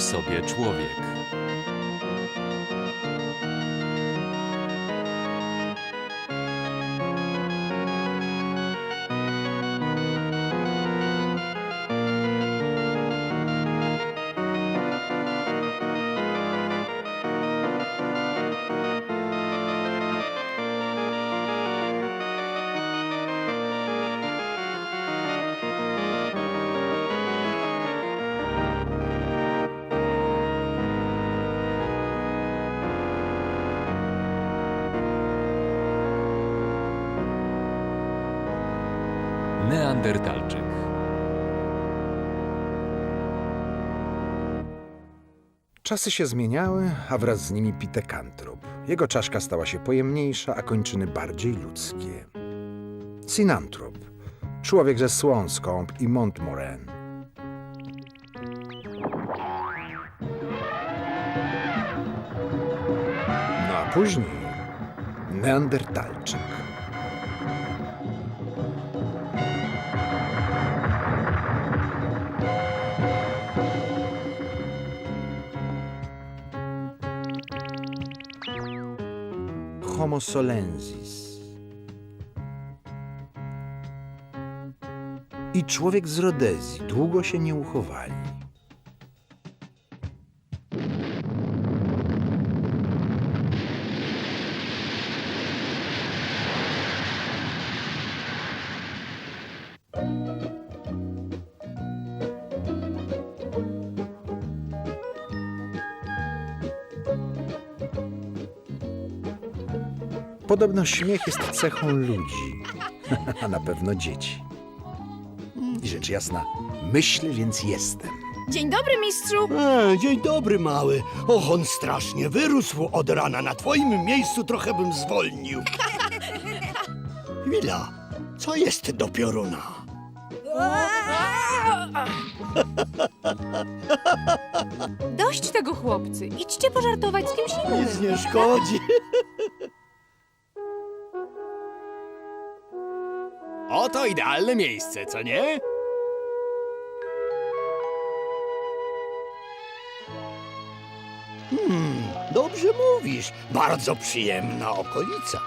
Sobie człowiek. Neandertalczyk. Czasy się zmieniały, a wraz z nimi pitekantrop. Jego czaszka stała się pojemniejsza, a kończyny bardziej ludzkie. Sinantrop. Człowiek ze Słonskąp i Montmoren. No a później Neandertalczyk. Homo solensis. I człowiek z Rodezji długo się nie uchowali. Podobno śmiech jest cechą ludzi, a na pewno dzieci. I rzecz jasna, myślę, więc jestem. Dzień dobry, mistrzu! E, dzień dobry, mały. Och, on strasznie wyrósł od rana. Na twoim miejscu trochę bym zwolnił. Chwila, co jest do pioruna? Dość tego, chłopcy. Idźcie pożartować z kimś innym. Nic nie szkodzi. Oto idealne miejsce, co nie? Hmm, dobrze mówisz. Bardzo przyjemna okolica.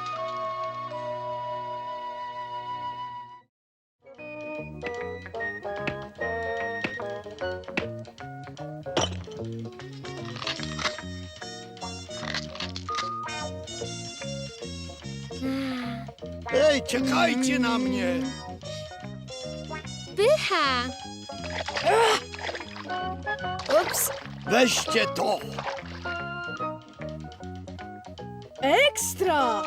Ej, czekajcie na mnie! Pycha! Ups! Weźcie to! Ekstra!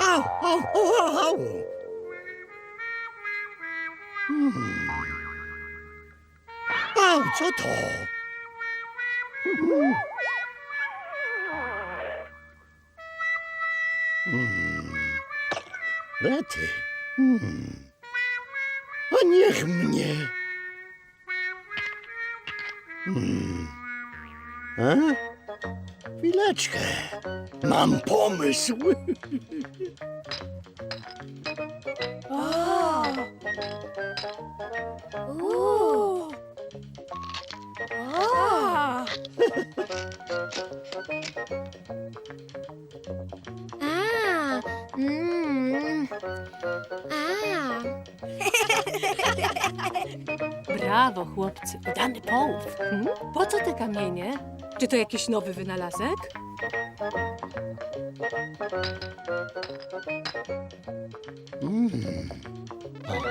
Au, au, au, au, au. Hmm. Au, co to? Hmm. Hmm. Rety. Hmm. A niech mnie. Hmm. A? Chwileczkę. Mam pomysł. Brawo, chłopcy. Udany połów. Hmm? Po co te kamienie? Czy to jakiś nowy wynalazek? Mm. Aha.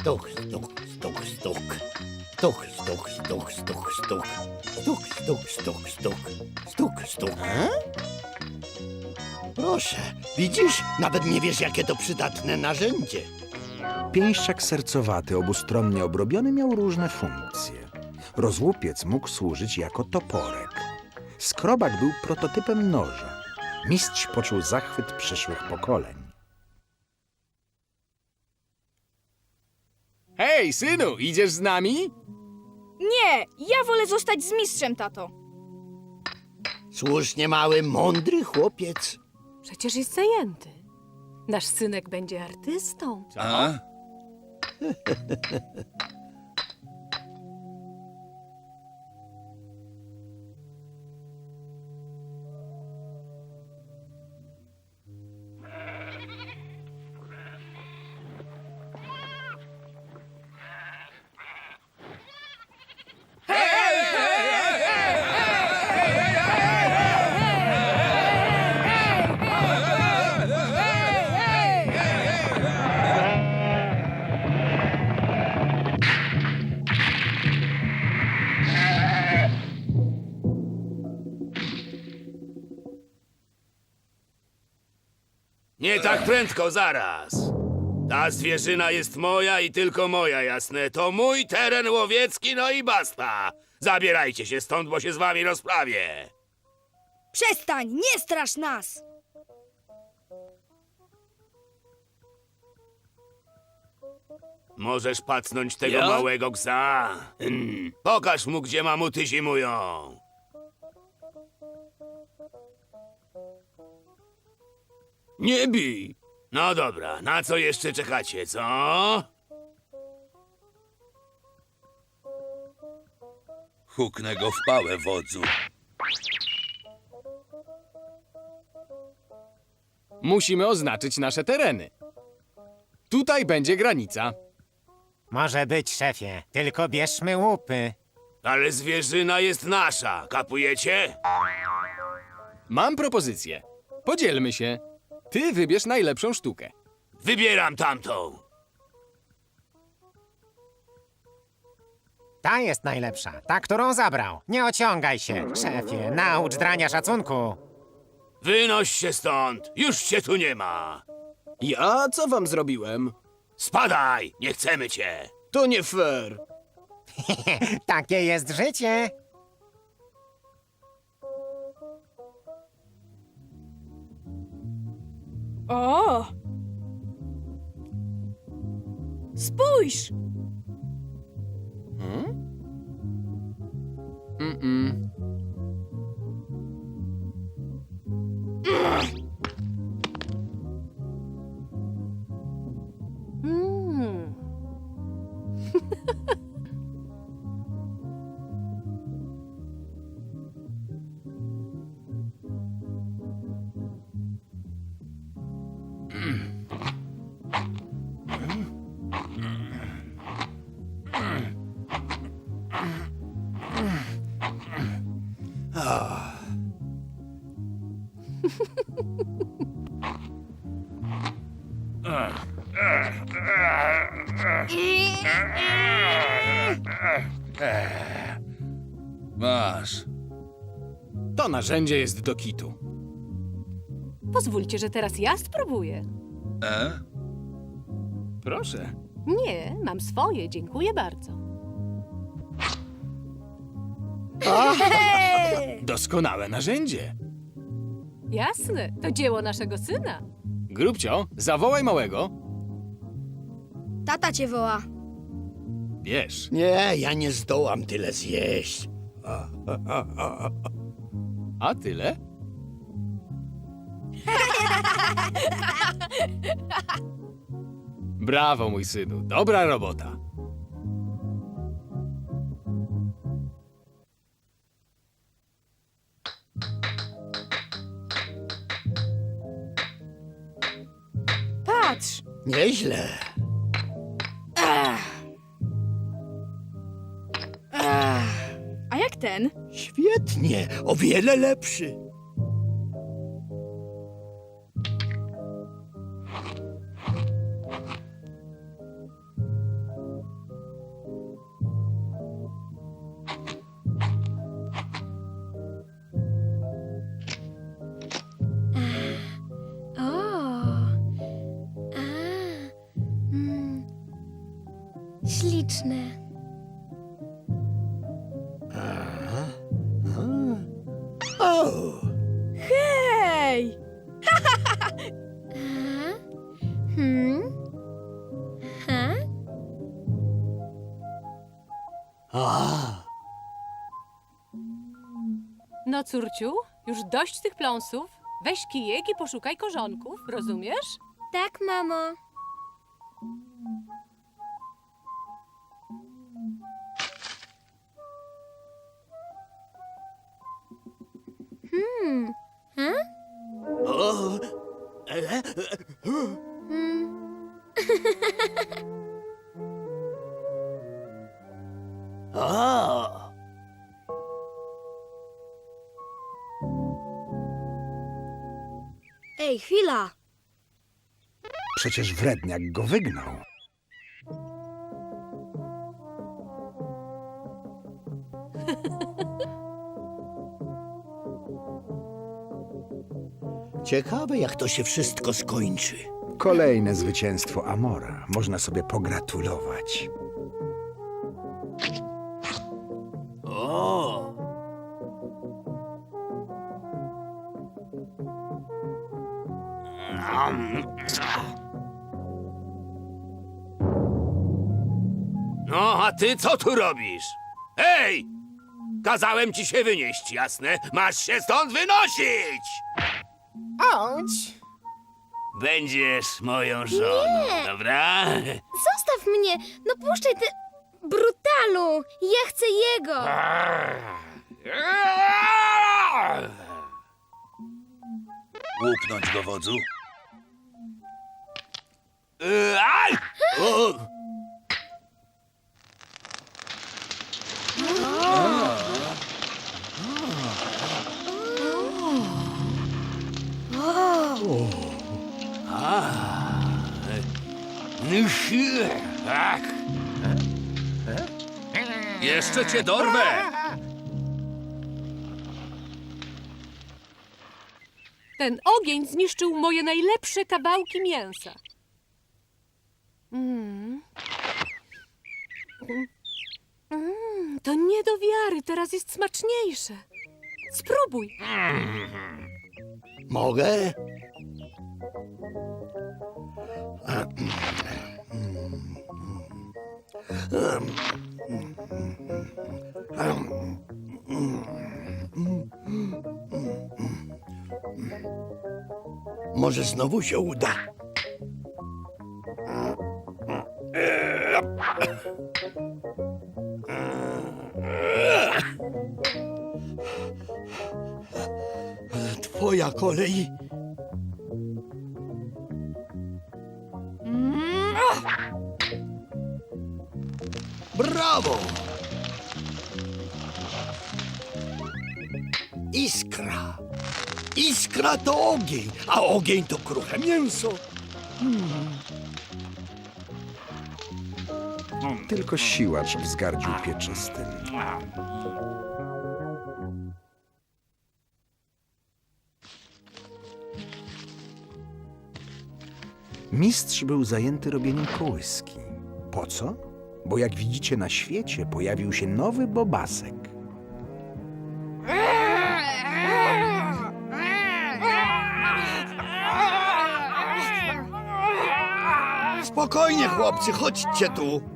Stuk, stuk, stuk, stuk. Stuk, stuk, stuk, stuk, stuk. Stuk, stuk, stuk, stuk. Stuk, stuk. Proszę, widzisz? Nawet nie wiesz, jakie to przydatne narzędzie. Pięściak sercowaty, obustronnie obrobiony, miał różne funkcje. Rozłupiec mógł służyć jako toporek. Skrobak był prototypem noża. Mistrz poczuł zachwyt przyszłych pokoleń. Hej, synu, idziesz z nami? Nie! Ja wolę zostać z mistrzem, tato. Słusznie mały, mądry chłopiec. Przecież jest zajęty. Nasz synek będzie artystą. A? prędko, zaraz. Ta zwierzyna jest moja i tylko moja, jasne. To mój teren łowiecki, no i basta. Zabierajcie się stąd, bo się z wami rozprawię. Przestań, nie strasz nas! Możesz pacnąć tego Ja? małego gza. Hmm. Pokaż mu, gdzie mamuty zimują. Nie bij! No dobra, na co jeszcze czekacie, co? Huknę go w pałę, wodzu. Musimy oznaczyć nasze tereny. Tutaj będzie granica. Może być, szefie, tylko bierzmy łupy. Ale zwierzyna jest nasza, kapujecie? Mam propozycję. Podzielmy się. Ty wybierz najlepszą sztukę. Wybieram tamtą. Ta jest najlepsza, ta, którą zabrał. Nie ociągaj się, szefie, naucz drania szacunku. Wynoś się stąd, już cię tu nie ma. Ja co wam zrobiłem? Spadaj, nie chcemy cię. To nie fair. Takie jest życie. O! Spójrz! Mm-mm. Mm. narzędzie jest do kitu. Pozwólcie, że teraz ja spróbuję. E? Proszę. Nie, mam swoje, dziękuję bardzo. Doskonałe narzędzie. Jasne, to dzieło naszego syna. Grubcio, zawołaj małego. Tata cię woła. Bierz. Nie, ja nie zdołam tyle zjeść. A tyle? Brawo, mój synu. Dobra robota. Patrz! Nieźle. Ten? Świetnie, o wiele lepszy. Córciu, już dość tych pląsów. Weź kijek i poszukaj korzonków, rozumiesz? Tak, mamo. Hmm. Hm? O, Hmm. o. Ej, chwila. Przecież wredniak go wygnał. Ciekawe, jak to się wszystko skończy. Kolejne zwycięstwo Amora. Można sobie pogratulować. O! No, a ty co tu robisz? Hej! Kazałem ci się wynieść, jasne? Masz się stąd wynosić! Auć! Będziesz moją żoną, dobra? Zostaw mnie! No puszczaj ty... Brutalu! Ja chcę jego! Łupnąć go, wodzu. Aj! O! Tak. Jeszcze cię dorwę! Ten ogień zniszczył moje najlepsze kawałki mięsa. Mm. Mm, to nie do wiary, teraz jest smaczniejsze. Spróbuj. Mogę? Może znowu się uda. Twoja kolej. Brawo! Iskra. Iskra to ogień, a ogień to kruche mięso. Tylko siłacz wzgardził pieczystym. Mistrz był zajęty robieniem kołyski. Po co? Bo jak widzicie na świecie pojawił się nowy bobasek. Spokojnie, chłopcy, chodźcie tu.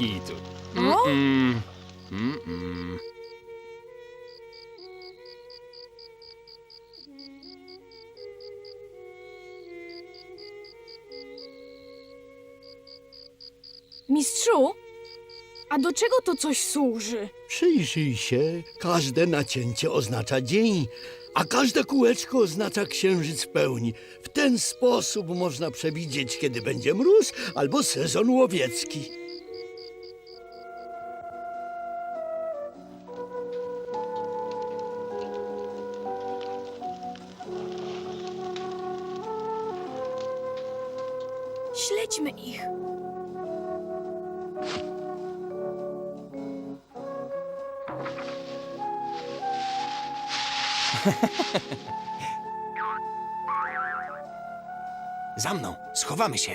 Kitu. O? Mm-mm. Mm-mm. Mistrzu? A do czego to coś służy? Przyjrzyj się, każde nacięcie oznacza dzień, a każde kółeczko oznacza księżyc w pełni. W ten sposób można przewidzieć, kiedy będzie mróz albo sezon łowiecki. Za mną, schowamy się.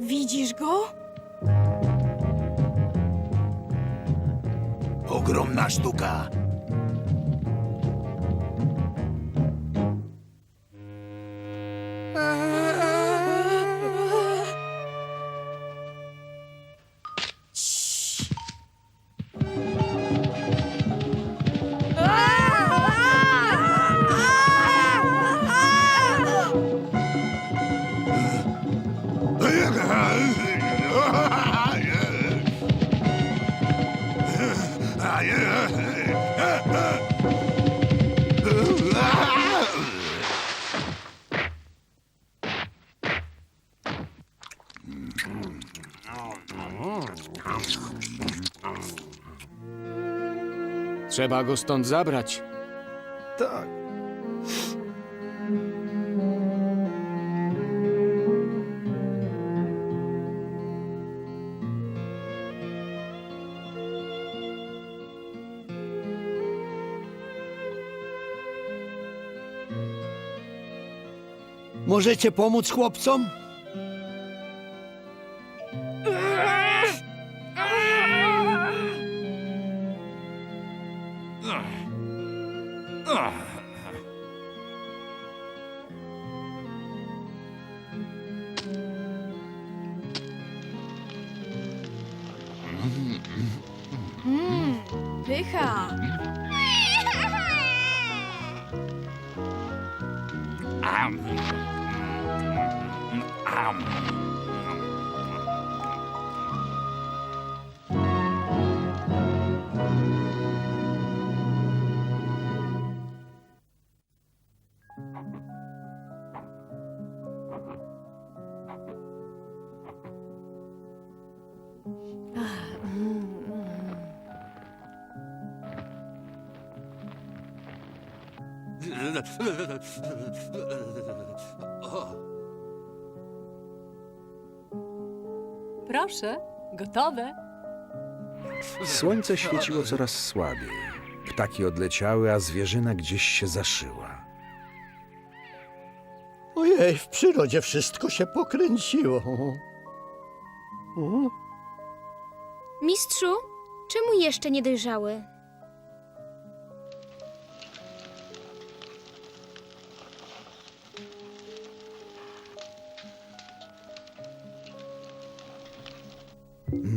Widzisz go? Ogromna sztuka. Trzeba go stąd zabrać. Tak. Możecie pomóc chłopcom? Pycha. Proszę, gotowe. Słońce świeciło coraz słabiej. Ptaki odleciały, a zwierzyna gdzieś się zaszyła. Ojej, w przyrodzie wszystko się pokręciło. O, Mistrzu, czemu jeszcze nie dojrzały?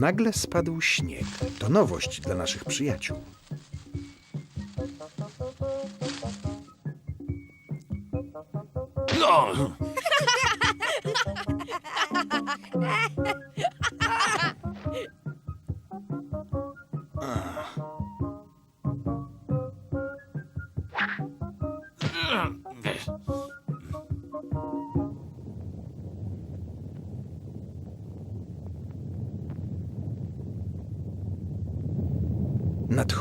Nagle spadł śnieg. To nowość dla naszych przyjaciół. No!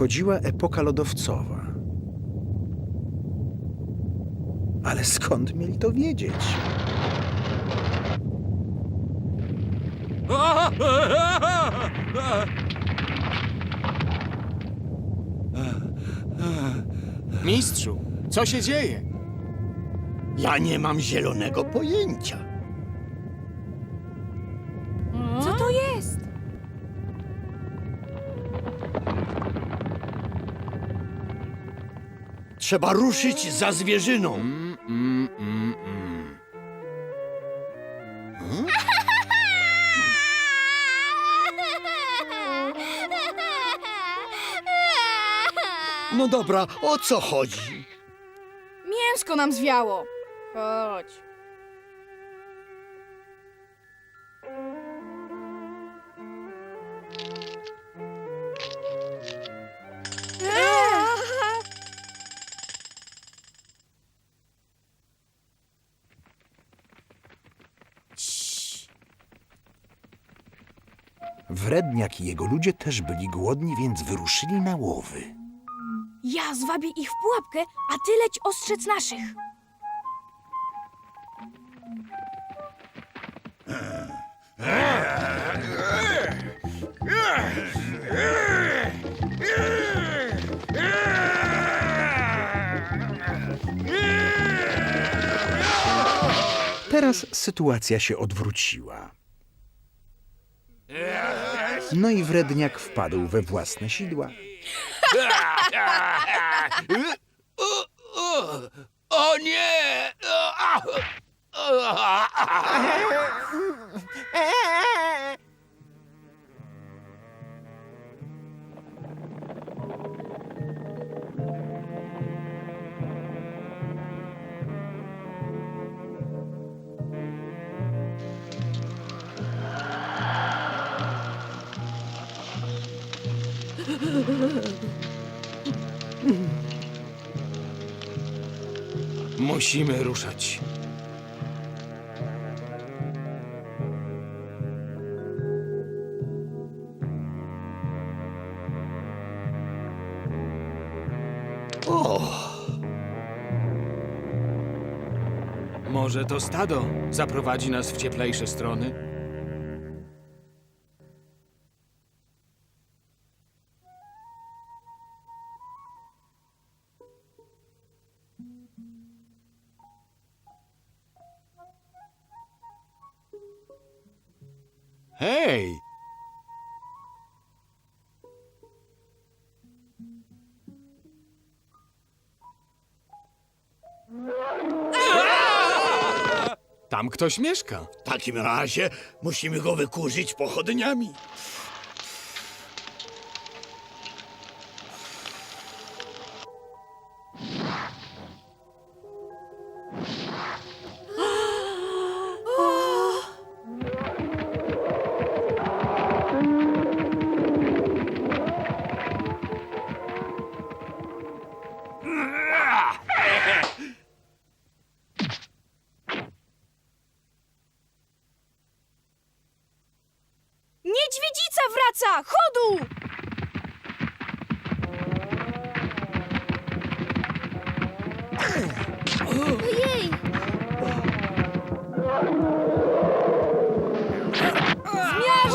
Nadchodziła epoka lodowcowa. Ale skąd mieli to wiedzieć? Mistrzu, co się dzieje? Ja nie mam zielonego pojęcia. Trzeba ruszyć za zwierzyną. Mm, mm, mm, mm. No dobra, o co chodzi? Mięsko nam zwiało. Chodź. Wredniak i jego ludzie też byli głodni, więc wyruszyli na łowy. Ja zwabię ich w pułapkę, a ty leć ostrzec naszych. Teraz sytuacja się odwróciła. No i wredniak wpadł we własne sidła. O, o, o nie! O, o. Musimy ruszać. Może to stado zaprowadzi nas w cieplejsze strony? Tam ktoś mieszka. W takim razie musimy go wykurzyć pochodniami.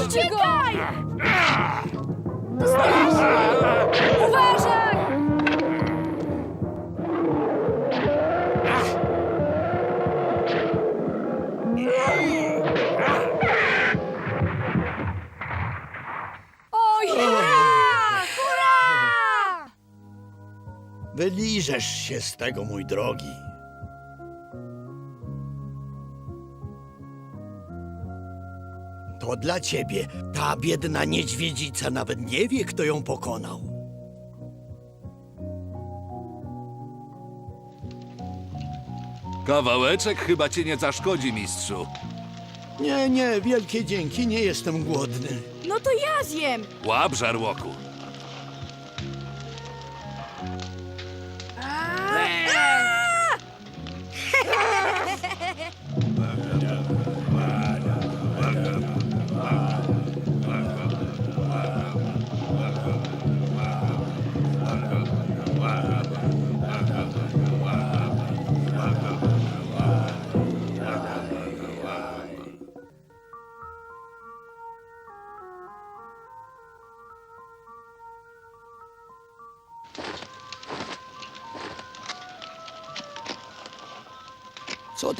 Zmiażdży go! Uważaj! Wyliżesz się z tego, mój drogi. To dla ciebie. Ta biedna niedźwiedzica nawet nie wie, kto ją pokonał. Kawałeczek chyba cię nie zaszkodzi, mistrzu. Nie, nie, wielkie dzięki, nie jestem głodny. No to ja zjem! Łap, żarłoku.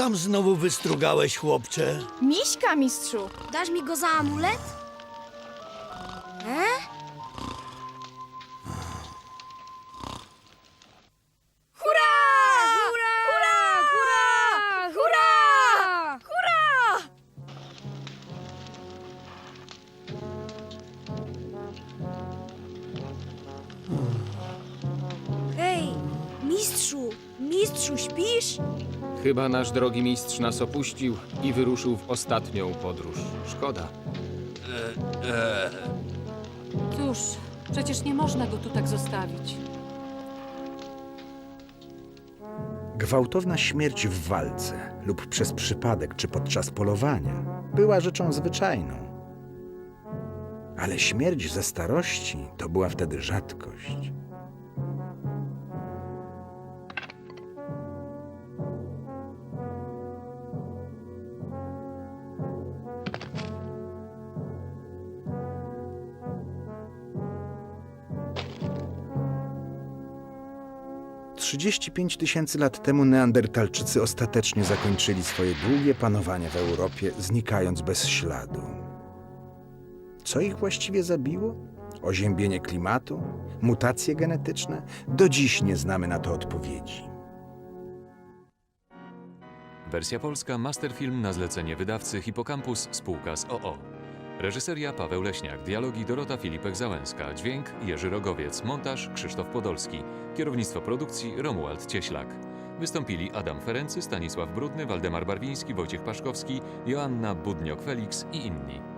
Tam znowu wystrugałeś, chłopcze? Miśka, mistrzu. Dasz mi go za amulet? E? Hurra! Hurra! Hurra! Hurra! Hurra! Hurra! Hej, mistrzu! Mistrzu, śpisz? Chyba nasz drogi mistrz nas opuścił i wyruszył w ostatnią podróż. Szkoda. Cóż, przecież nie można go tu tak zostawić. Gwałtowna śmierć w walce lub przez przypadek czy podczas polowania była rzeczą zwyczajną. Ale śmierć ze starości to była wtedy rzadkość. 35 tysięcy lat temu Neandertalczycy ostatecznie zakończyli swoje długie panowanie w Europie, znikając bez śladu. Co ich właściwie zabiło? Oziębienie klimatu? Mutacje genetyczne? Do dziś nie znamy na to odpowiedzi. Wersja polska Masterfilm na zlecenie wydawcy Hipocampus spółka z OO. Reżyseria Paweł Leśniak, dialogi Dorota Filipek-Załęska, dźwięk Jerzy Rogowiec, montaż Krzysztof Podolski, kierownictwo produkcji Romuald Cieślak. Wystąpili Adam Ferency, Stanisław Brudny, Waldemar Barwiński, Wojciech Paszkowski, Joanna Budniok-Felix i inni.